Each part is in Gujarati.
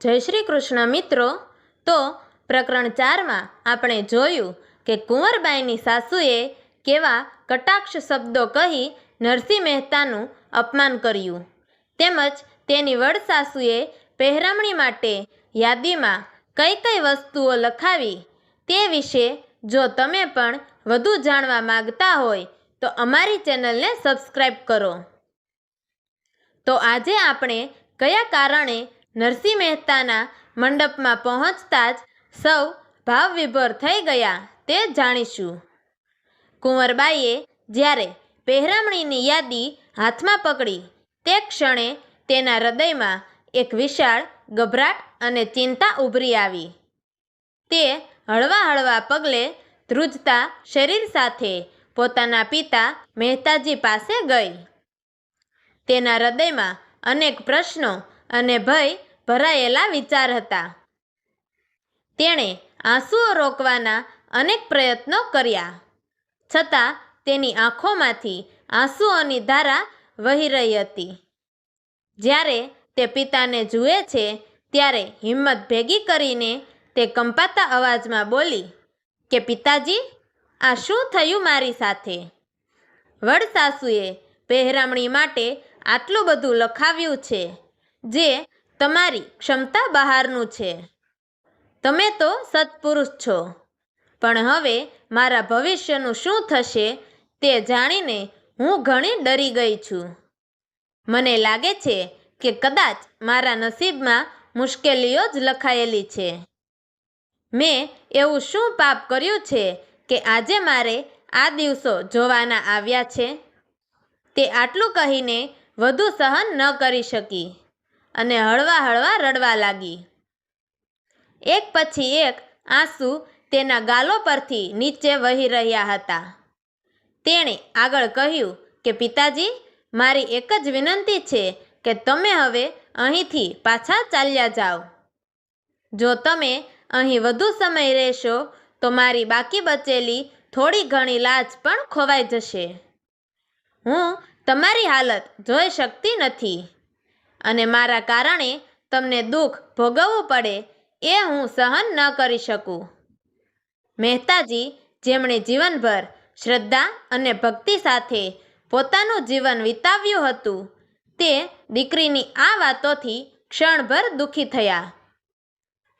જય શ્રી કૃષ્ણ મિત્રો. તો પ્રકરણ ચારમાં આપણે જોયું કે કુંવરબાઈની સાસુએ કેવા કટાક્ષ શબ્દો કહી નરસિંહ મહેતાનું અપમાન કર્યું. તેમજ તેની વડ સાસુએ પહેરામણી માટે યાદીમાં કઈ કઈ વસ્તુઓ લખાવી તે વિશે જો તમે પણ વધુ જાણવા માગતા હોય તો અમારી ચેનલને સબસ્ક્રાઈબ કરો. તો આજે આપણે કયા કારણે નરસિંહ મહેતાના મંડપમાં પહોંચતા જ સૌ ભાવવિભોર થઈ ગયા, તે જાણીશું. કુંવરબાઈએ જ્યારે પહેરામણીની યાદી હાથમાં પકડી, તે ક્ષણે તેના હૃદયમાં એક વિશાળ ગભરાટ અને ચિંતા ઉભરી આવી. તે હળવા હળવા પગલે ધ્રુજતા શરીર સાથે પોતાના પિતા મહેતાજી પાસે ગઈ. તેના હૃદયમાં અનેક પ્રશ્નો અને ભય ભરાયેલા વિચાર હતા. તેણે આંસુઓ રોકવાના અનેક પ્રયત્નો કર્યા. છતાં તેની આંખોમાંથી આંસુઓની ધારા વહી રહી હતી. જ્યારે તે પિતાને જુએ છે, ત્યારે હિંમત ભેગી કરીને તે કંપાતા અવાજમાં બોલી, કે પિતાજી, આ શું થયું મારી સાથે? વડસાસુએ પહેરામણી માટે આટલું બધું લખાવ્યું છે, જે તમારી ક્ષમતા બહારનું છે. તમે તો સત્પુરુષ છો. પણ હવે મારા ભવિષ્યનું શું થશે તે જાણીને હું ઘણી ડરી ગઈ છું. મને લાગે છે કે કદાચ મારા નસીબમાં મુશ્કેલીઓ જ લખાયેલી છે. મેં એવું શું પાપ કર્યું છે કે આજે મારે આ દિવસો જોવાના આવ્યા છે? તે આટલું કહીને વધુ સહન ન કરી શકી. અને હળવા હળવા રડવા લાગી. એક પછી એક આંસુ તેના ગાલો પરથી નીચે વહી રહ્યા હતા. તેણે આગળ કહ્યું કે, પિતાજી, મારી એક જ વિનંતી છે કે તમે હવે અહીંથી પાછા ચાલ્યા જાઓ. જો તમે અહીં વધુ સમય રહેશો, તો મારી બાકી બચેલી થોડી ઘણી લાજ પણ ખોવાઈ જશે. હું તમારી હાલત જોઈ શકતી નથી. અને મારા કારણે તમને દુઃખ ભોગવવું પડે એ હું સહન ન કરી શકું. મહેતાજી જેમણે જીવનભર શ્રદ્ધા અને ભક્તિ સાથે પોતાનું જીવન વિતાવ્યું હતું, તે દીકરીની આ વાતોથી ક્ષણભર દુઃખી થયા.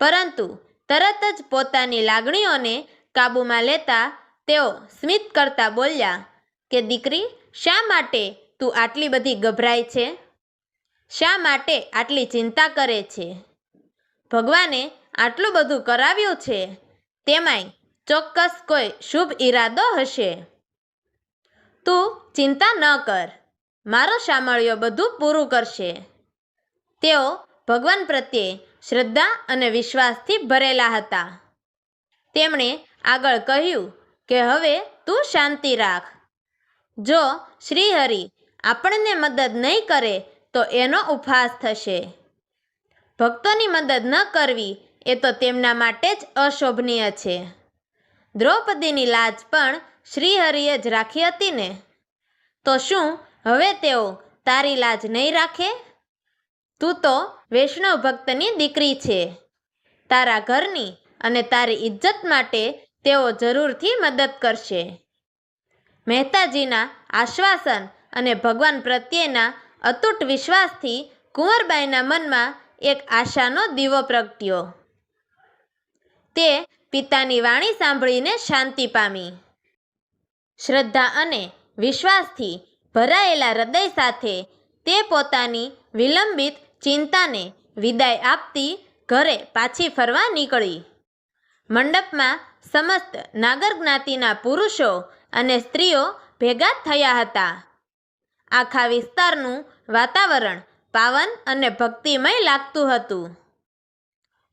પરંતુ તરત જ પોતાની લાગણીઓને કાબૂમાં લેતા તેઓ સ્મિત કરતા બોલ્યા કે, દીકરી, શા માટે તું આટલી બધી ગભરાય છે? શા માટે આટલી ચિંતા કરે છે? ભગવાને આટલું બધું કરાવ્યું છે, તેમાંય ચોક્કસ કોઈ શુભ ઈરાદો હશે. તું ચિંતા ન કર, મારો શામળિયો બધું પૂરું કરશે. તેઓ ભગવાન પ્રત્યે શ્રદ્ધા અને વિશ્વાસથી ભરેલા હતા. તેમણે આગળ કહ્યું કે હવે તું શાંતિ રાખ. જો શ્રીહરિ આપણને મદદ નહીં કરે તો એનો ઉપહાસ થશે. ભક્તોની મદદ ન કરવી એ તો તેમના માટે જ અશોભનીય છે. દ્રૌપદીની લાજ પણ શ્રીહરિએ જ રાખી હતી ને? તો શું હવે તેઓ તારી લાજ નહીં રાખે? તું તો વૈષ્ણવ ભક્તની દીકરી છે. તારા ઘરની અને તારી ઇજ્જત માટે તેઓ જરૂરથી મદદ કરશે. મહેતાજીના આશ્વાસન અને ભગવાન પ્રત્યેના અતૂટ વિશ્વાસથી કુંવરબાઈના મનમાં એક આશાનો દીવો પ્રગટ્યો. તે પિતાની વાણી સાંભળીને શાંતિ પામી. શ્રદ્ધા અને વિશ્વાસથી ભરાયેલા હૃદય સાથે તે પોતાની વિલંબિત ચિંતાને વિદાય આપતી ઘરે પાછી ફરવા નીકળી. મંડપમાં સમસ્ત નાગર જ્ઞાતિના પુરુષો અને સ્ત્રીઓ ભેગા થયા હતા. આખા વિસ્તારનું વાતાવરણ પાવન અને ભક્તિમય લાગતું હતું.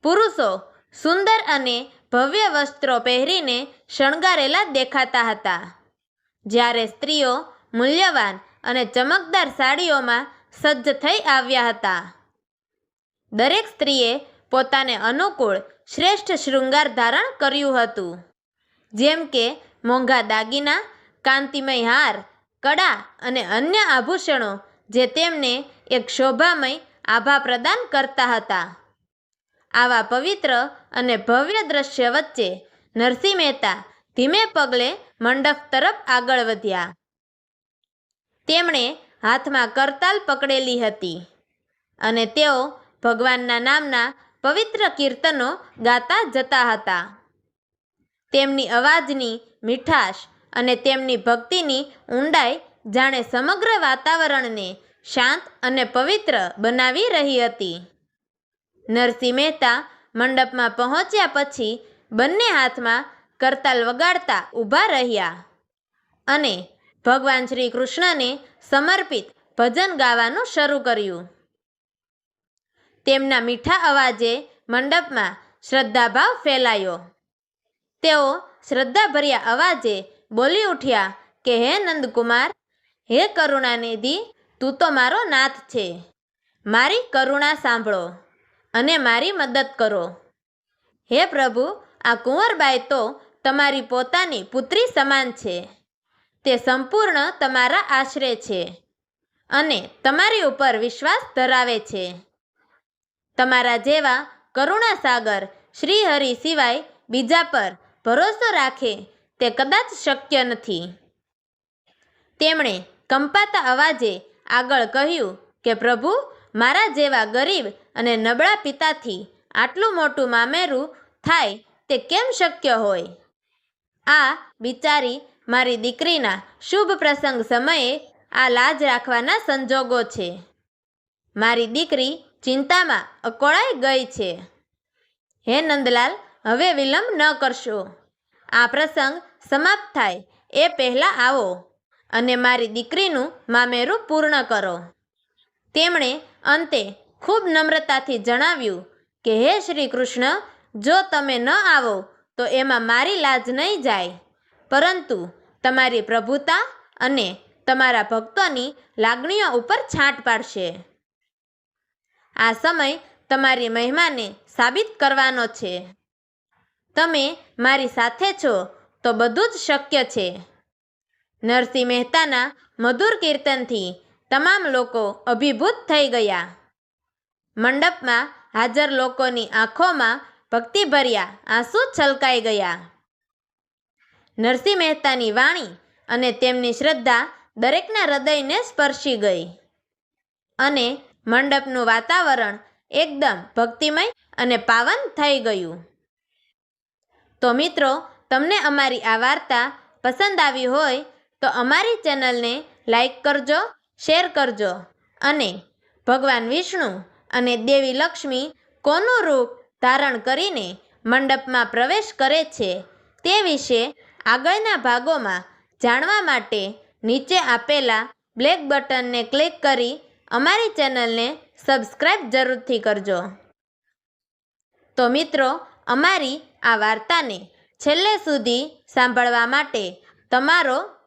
પુરુષો સુંદર અને ભવ્ય વસ્ત્રો પહેરીને શણગારેલા દેખાતા હતા. જ્યારે સ્ત્રીઓ મૂલ્યવાન અને ચમકદાર સાડીઓમાં સજ્જ થઈ આવ્યા હતા. દરેક સ્ત્રીએ પોતાને અનુકૂળ, શ્રેષ્ઠ શૃંગાર ધારણ કર્યું હતું. જેમ કે મોંઘા દાગીના, કાંતિમય હાર કડા અને અન્ય આભૂષણો જે તેમને એક શોભામય આભા પ્રદાન કરતા હતા. આવા પવિત્ર અને ભવ્ય દ્રશ્ય વચ્ચે નરસિંહ મહેતા ધીમે પગલે મંડપ તરફ આગળ વધ્યા. તેમણે હાથમાં કરતાલ પકડેલી હતી અને તેઓ ભગવાનના નામના પવિત્ર કીર્તનો ગાતા જતા હતા. તેમની અવાજની મીઠાશ અને તેમની ભક્તિની ઊંડાઈ જાણે સમગ્ર વાતાવરણને શાંત અને પવિત્ર બનાવી રહી હતી. નરસિંહ મહેતા મંડપમાં પહોંચ્યા પછી બંને હાથમાં કરતાલ વગાડતા ઊભા રહ્યા અને ભગવાન શ્રી કૃષ્ણને સમર્પિત ભજન ગાવાનું શરૂ કર્યું. તેમના મીઠા અવાજે મંડપમાં શ્રદ્ધાભાવ ફેલાયો. તેઓ શ્રદ્ધાભર્યા અવાજે બોલી ઉઠ્યા કે, હે નંદકુમાર હે કરુણાનિધિ, તું તો મારો નાથ છે. મારી કરુણા સાંભળો અને મારી મદદ કરો. હે પ્રભુ, આ કુંવરબાઈ તો તમારી પોતાની પુત્રી સમાન છે. તે સંપૂર્ણ તમારા આશરે છે અને તમારી ઉપર વિશ્વાસ ધરાવે છે. તમારા જેવા કરુણા સાગર શ્રી હરિ સિવાય બીજા પર ભરોસો રાખે તે કદાચ શક્ય નથી. તેમણે કંપાતા અવાજે આગળ કહ્યું કે, પ્રભુ, મારા જેવા ગરીબ અને નબળા પિતાથી આટલું મોટું મામેરું થાય તે કેમ શક્ય હોય? આ બિચારી મારી દીકરીના શુભ પ્રસંગ સમયે આ લાજ રાખવાના સંજોગો છે. મારી દીકરી ચિંતામાં અકોળાઈ ગઈ છે. હે નંદલાલ, હવે વિલંબ ન કરશો. આ પ્રસંગ સમાપ્ત થાય એ પહેલાં આવો. અને મારી દીકરીનું મામેરું પૂર્ણ કરો. તેમણે અંતે ખૂબ નમ્રતાથી જણાવ્યું કે, હે શ્રી કૃષ્ણ, જો તમે ન આવો, તો એમાં મારી લાજ નહીં જાય. પરંતુ તમારી પ્રભુતા અને તમારા ભક્તોની લાગણીઓ ઉપર છાંટ પાડશે. આ સમય તમારી મહિમાને સાબિત કરવાનો છે. તમે મારી સાથે છો, તો બધું જ શક્ય છે. નરસિંહ મહેતાના મધુર કીર્તનથી તમામ લોકો અભિભૂત થઈ ગયા. મંડપમાં હાજર લોકોની આંખોમાં ભક્તિભર્યા આંસુ છલકાઈ ગયા. નરસિંહ મહેતાની વાણી અને તેમની શ્રદ્ધા દરેકના હૃદયને સ્પર્શી ગઈ અને મંડપનું વાતાવરણ એકદમ ભક્તિમય અને પાવન થઈ ગયું. તો મિત્રો, તમને અમારી આ વાર્તા પસંદ આવી હોય તો અમારી ચેનલને લાઈક કરજો, શેર કરજો અને ભગવાન વિષ્ણુ અને દેવી લક્ષ્મી કોનું રૂપ ધારણ કરીને મંડપમાં પ્રવેશ કરે છે તે વિશે આગળના ભાગોમાં જાણવા માટે નીચે આપેલા બ્લેક બટનને ક્લિક કરી અમારી ચેનલને સબસ્ક્રાઈબ જરૂરથી કરજો. તો મિત્રો, અમારી આ વાર્તાને છેલ્લે સુધી સાંભળવા માટે તમારો